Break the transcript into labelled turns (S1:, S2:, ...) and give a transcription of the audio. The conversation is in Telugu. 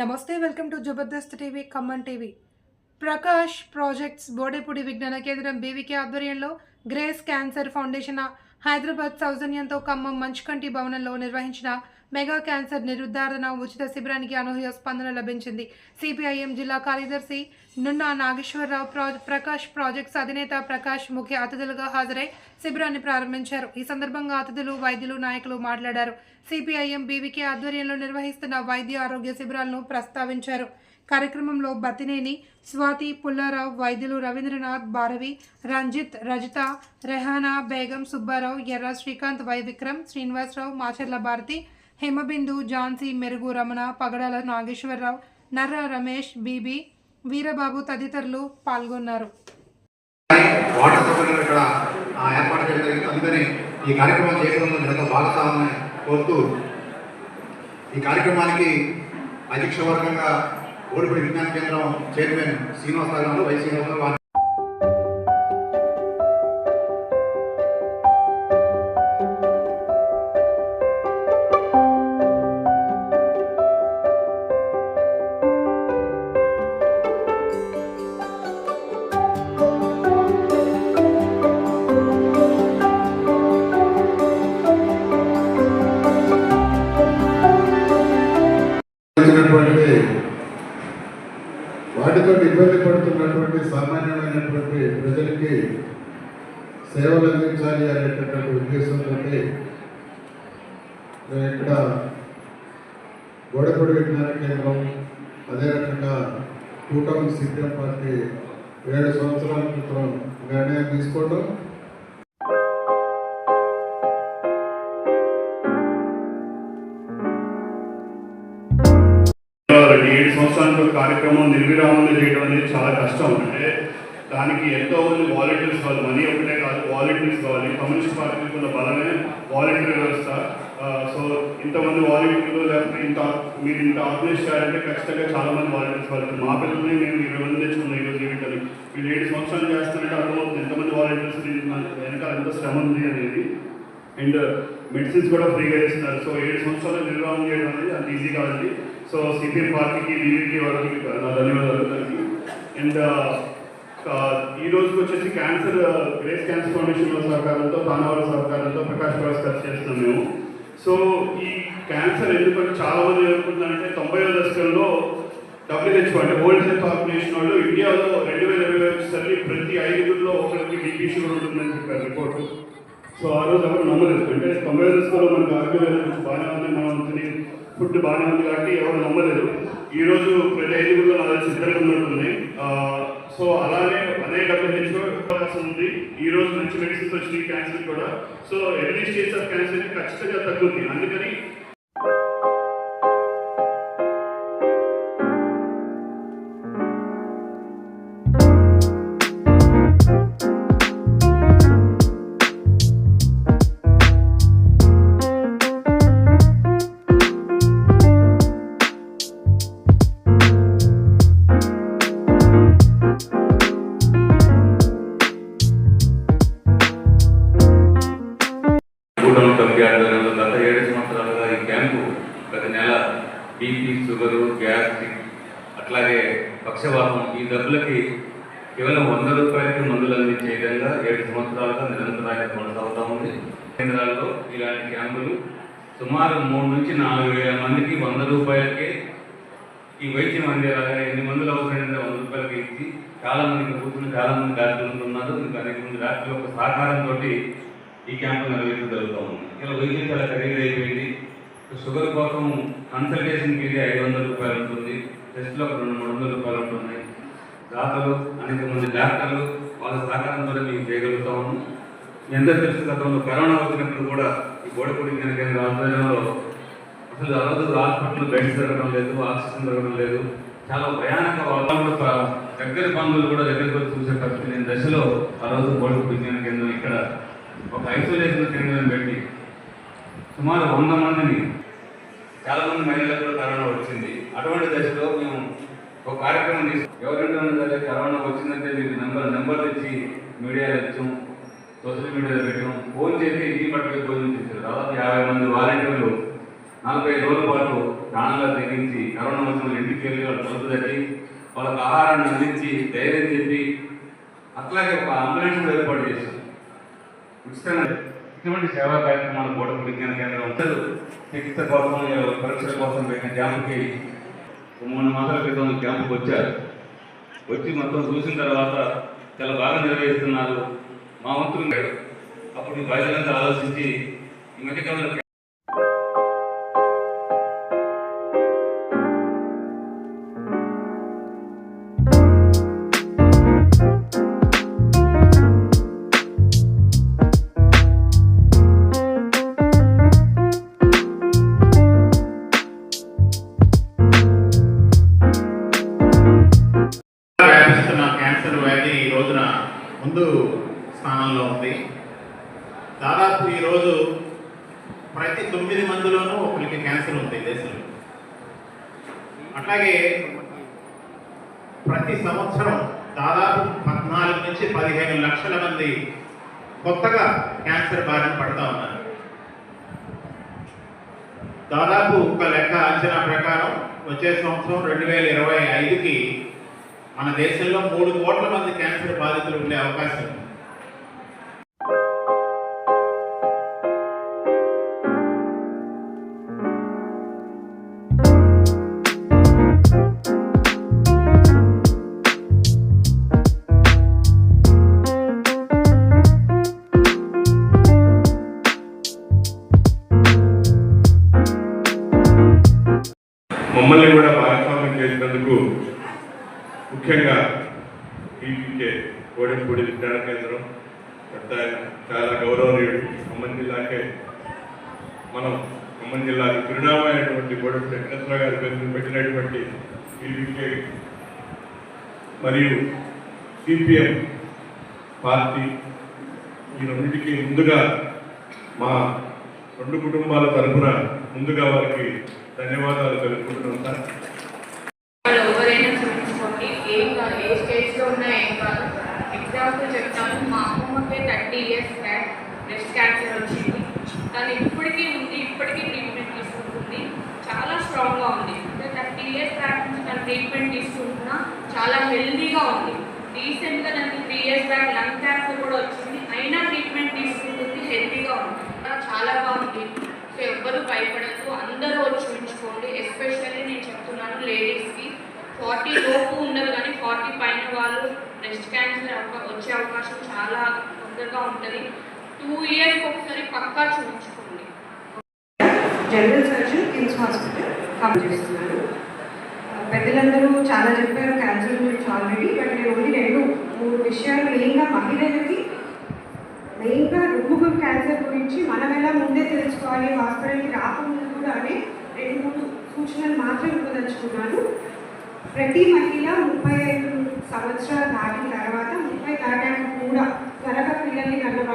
S1: నమస్తే welcome to Jabardasth TV Khammam TV. Prakash projects Bodepudi Vignana Kendram BVK ఆధ్వర్యంలో గ్రేస్ క్యాన్సర్ ఫౌండేషన్ హైదరాబాద్ సౌజన్యంతో ఖమ్మం మంచుకంటి భవనంలో నిర్వహించిన మెగా క్యాన్సర్ నిర్ధారణ ఉచిత శిబిరానికి అనూహ్య స్పందన లభించింది. సిపిఐఎం జిల్లా కార్యదర్శి నున్నా నాగేశ్వరరావు ప్రా ప్రకాష్ ప్రాజెక్ట్స్ అధినేత ప్రకాష్ ముఖ్య అతిథులుగా హాజరై శిబిరాన్ని ప్రారంభించారు. ఈ సందర్భంగా అతిథులు వైద్యులు నాయకులు మాట్లాడారు. సిపిఐఎం బీవీకే ఆధ్వర్యంలో నిర్వహిస్తున్న వైద్య ఆరోగ్య శిబిరాలను ప్రస్తావించారు. కార్యక్రమంలో బతినేని స్వాతి పుల్లారావు వైద్యులు రవీంద్రనాథ్ భారవి రంజిత్ రజిత రెహానా బేగం సుబ్బారావు ఎర్ర శ్రీకాంత్ వై విక్రమ్ శ్రీనివాసరావు మాచర్ల భారతి హేమబిందు ఝాన్సీ మెరుగు రమణ పగడాల నాగేశ్వరరావు నర్ర రమేష్ బీబీ వీరబాబు తదితరులు పాల్గొన్నారు.
S2: ఈ కార్యక్రమం చేయడంలో మీరంతా భాగస్వామ్యం కోరుతూ ఈ కార్యక్రమానికి అధ్యక్ష వర్గంగా ఓడిపడి విజ్ఞాన కేంద్రం చైర్మన్ శ్రీనివాసరావు వై శ్రీనివాస
S3: వాటితో ఇబ్బంది పడుతున్నటువంటి సామాన్యమైనటువంటి ప్రజలకి సేవలు అందించాలి అనేటటువంటి ఉద్దేశంతో నేను ఇక్కడ గోడపడి విజ్ఞాన కేంద్రం అదే రకంగా కూటమి సిపిఎం పార్టీ ఏడు సంవత్సరాల క్రితం నిర్ణయం తీసుకోవడం
S4: సంవత్సరానికి ఒక కార్యక్రమం నిర్విరామంగా చేయడం అనేది చాలా కష్టం. అంటే దానికి ఎంతో మంది వాలంటీర్స్ కావాలి మనీ ఒకటే కాదు వాలంటీర్స్ కావాలి కమ్యూనిస్ట్ పార్టీకి ఉన్న బలమే వాలంటీర్ వ్యవస్థ. సో ఇంతమంది వాలంటీర్లు లేకపోతే ఇంత మీరు ఇంత ఆర్గనైజ్ చేయాలంటే ఖచ్చితంగా చాలా మంది వాలంటీర్స్ కావాలి మా పిల్లల్ని మేము ఇరవై మంది ఈ ఈరోజు ఈవెంట్ని వీళ్ళు ఏడు సంవత్సరాలు చేస్తున్నట్టు అర్థమవుతుంది. ఎంతమంది వాలంటీర్స్ వెనకాల ఎంత శ్రమ ఉంది అనేది. అండ్ మెడిసిన్స్ కూడా ఫ్రీగా ఇస్తున్నారు. సో ఏడు సంవత్సరాలు నిర్వహణ చేయడం అనేది అంత ఈజీ కాదండి. సో సిపిఎం పార్టీకి బీజేపీ వాళ్ళకి నా ధన్యవాదాలు అండ్ uh, ఈ రోజుకి వచ్చేసి క్యాన్సర్ గ్రేస్ క్యాన్సర్ ఫౌండేషన్ వాళ్ళ సహకారంతో తానావాల సహకారంతో ప్రకాష్ రాజ్ ఖర్చు చేస్తున్నాం మేము. సో ఈ క్యాన్సర్ ఎందుకంటే చాలా మంది ఏమనుకుంటున్నారంటే తొంభై దశకంలో డబ్ల్యూహెచ్ అంటే వరల్డ్ హెల్త్ ఆర్గనైజేషన్ వాళ్ళు ఇండియాలో రెండు వేల ఇరవై వచ్చేసరికి ప్రతి ఐదుగురిలో ఒకరికి బీపీ షుగర్ ఉంటుందని చెప్పారు రిపోర్టు సో ఆ రోజు ఎవరు నమ్మలేదు. అంటే తొంభై దశకంలో మనకు ఆరోగ్యం కొంచెం బాగానే ఉంది మనం ఫుడ్ బాగానే ఉంది కాబట్టి ఎవరు నమ్మలేదు. ఈరోజు ప్రతి ఐదుగురులో నా తెలిసి ఇద్దరు ఉన్నట్టుంది. సో అలానే అదే డబ్ల్యూహెచ్ఓ అవకాశం ఉంది. ఈ రోజు మంచి మెడిసిన్స్ వచ్చినాయి క్యాన్సర్ కూడా. So early stage of cancer ఖచ్చితంగా తగ్గుతుంది అందుకని
S5: కమిటీ ఆధ్వర్యంలో గత ఏడు సంవత్సరాలుగా ఈ క్యాంపు ప్రతి నెల బీపీ షుగరు గ్యాస్ట్రిక్ అట్లాగే పక్షవాతం ఈ డబ్బులకి కేవలం వంద రూపాయలకి మందులు అందించే విధంగా ఏడు సంవత్సరాలుగా నిరంతరాయంగా కొనసాగుతూ ఉంది. కేంద్రాల్లో ఇలాంటి క్యాంపులు సుమారు మూడు నుంచి నాలుగు వేల మందికి వంద రూపాయలకే ఈ వైద్యం అందేలాగా ఎన్ని మందులు అవసరమైనా వంద రూపాయలకి ఇచ్చి చాలామంది కూర్చుని చాలామంది డాక్టర్లు ఉంటున్నారు ఇంకా అనేక మంది డాక్టర్ల యొక్క సహకారంతో ఈ క్యాంపు నెరవేర్చడం జరుగుతూ ఉంది. ఇలా వైద్యం చాలా ఖరీదు అయిపోయింది. షుగర్ కోసం కన్సల్టేషన్ ఫీజు ఐదు వందల రూపాయలు ఉంటుంది. టెస్ట్లో ఒక రెండు మూడు వందల రూపాయలు ఉంటుంది. దాతలు అనేక మంది డాక్టర్లు వాళ్ళ సహకారంతో మేము చేయగలుగుతా ఉన్నాం. మీ తెలుసు గతంలో కరోనా వచ్చినప్పుడు కూడా ఈ గోడపూడి జ్ఞాన కేంద్ర ఆధ్వర్యంలో అసలు ఆ రోజు హాస్పిటల్ బెడ్స్ దొరకడం లేదు ఆక్సిజన్ దొరకడం లేదు. చాలా భయానక వాళ్ళు దగ్గర బంధువులు కూడా దగ్గరికి వచ్చి చూసే పరిస్థితి లేని దశలో ఆ రోజు గోడపూడి విజ్ఞాన కేంద్రం ఇక్కడ ఒక ఐసోలేషన్ కేంద్రం పెట్టి సుమారు వంద మందిని చాలామంది మహిళలకు కూడా కరోనా వచ్చింది. అటువంటి దశలో మేము ఒక కార్యక్రమం తీసు ఎవరింటి సరే కరోనా వచ్చిందంటే మీకు నెంబర్ నెంబర్ తెచ్చి మీడియాలో ఇచ్చాం సోషల్ మీడియాలో పెట్టాం. ఫోన్ చేసి ఇంటి పట్టుకు భోజనం చేశారు. దాదాపు యాభై మంది వాలంటీర్లు నలభై రోజుల పాటు ప్రాణంగా తెగించి కరోనా వచ్చిన ఇంటికి వెళ్ళి వాళ్ళు తలుపు తట్టి వాళ్ళకి ఆహారాన్ని అందించి ధైర్యం చెప్పి అట్లాగే ఒక అంబులెన్స్ ఏర్పాటు చేశారు. ఇటువంటి సేవా కార్యక్రమాలు బోర్డు విజ్ఞాన కేంద్రం అందరూ చికిత్స కోసం పరీక్షల కోసం పెట్టిన క్యాంపుకి మూడు మాసాల క్రితం క్యాంపుకి వచ్చారు. వచ్చి మొత్తం చూసిన తర్వాత చాలా బాగా నిర్వహిస్తున్నారు మా వంతు అప్పుడు ప్రజలంతా ఆలోచించి ఈ మధ్యకాలంలో
S6: ముందు స్థానంలో ఉంది. దాదాపు ఈరోజు ప్రతి తొమ్మిది మందిలోనూ ఒకరికి క్యాన్సర్ ఉంది దేశంలో. అట్లాగే ప్రతి సంవత్సరం దాదాపు పద్నాలుగు నుంచి పదిహేను లక్షల మంది కొత్తగా క్యాన్సర్ బారిన పడతా ఉన్నారు. దాదాపు ఒక లెక్క అంచనా ప్రకారం వచ్చే సంవత్సరం రెండు వేల ఇరవై ఐదుకి మన దేశంలో మూడు కోట్ల మంది క్యాన్సర్ బాధితులు ఉండే అవకాశం ఉంది.
S7: టీపీకే కోడంపూడి విజ్ఞాన కేంద్రం పెద్ద చాలా గౌరవనీయుడు. ఖమ్మం జిల్లాకే మనం ఖమ్మం జిల్లాకి చిరునామైనటువంటి కోడంపూడి వెంకటేశ్వర గారి పేరు పెట్టినటువంటి టీపీకే మరియు సిపిఎం పార్టీ ఈ రెండింటికి ముందుగా మా రెండు కుటుంబాల తరఫున ముందుగా వారికి ధన్యవాదాలు తెలుపుకుంటున్నాం సార్
S8: వాళ్ళు ఎవరైనా చూపించుకోండి ఏం కాదు ఏ స్టేజ్లో ఉన్నా ఏం కాదు ఎగ్జాంపుల్ చెప్తాను మా అమ్మమ్మకి thirty years back breast cancer వచ్చింది. తను ఇప్పటికీ ఉంది ఇప్పటికీ ట్రీట్మెంట్ తీసుకుంటుంది. చాలా స్ట్రాంగ్గా ఉంది. అంటే థర్టీ ఇయర్స్ బ్యాక్ నుంచి తను ట్రీట్మెంట్ తీసుకుంటున్నా చాలా హెల్దీగా ఉంది. రీసెంట్గా తనకి three years back lung cancer కూడా వచ్చింది. అయినా ట్రీట్మెంట్ తీసుకుంటుంది హెల్దీగా ఉంది. చాలా బాగుంది. సో ఎవ్వరూ భయపడద్దు. అందరూ వచ్చి చూపించుకోండి. ఎస్పెషల్లీ నేను చెప్తున్నాను లేడీస్కి ఫార్టీ లోపు ఉండదు కానీ ఫార్టీ పైన వాళ్ళు బ్రెస్ట్ క్యాన్సర్ వచ్చే అవకాశం చాలా తొందరగా ఉంటుంది. టూ ఇయర్స్ ఒకసారి పక్కా చూపించుకోండి.
S9: జనరల్ సర్జన్ కిమ్స్ హాస్పిటల్ చేస్తున్నాను పెద్దలందరూ చాలా చెప్పారు క్యాన్సర్ గురించి ఆల్రెడీ బట్ నేను ఓన్లీ రెండు మూడు విషయాలు మెయిన్గా మహిళలకి మెయిన్గా రుమ్ముగు క్యాన్సర్ గురించి మనం ఎలా ముందే తెలుసుకోవాలి హాస్పిటల్కి రాకముందు కూడా అనే రెండు మూడు సూచనలు మాత్రం ఇవ్వదలుచుకున్నాను. ప్రతి మహిళ ముప్పై ఐదు సంవత్సరాలు దాటిన తర్వాత ముప్పై దాటాక కూడా. త్వరగా పిల్లల్ని కన్నవాళ్ళు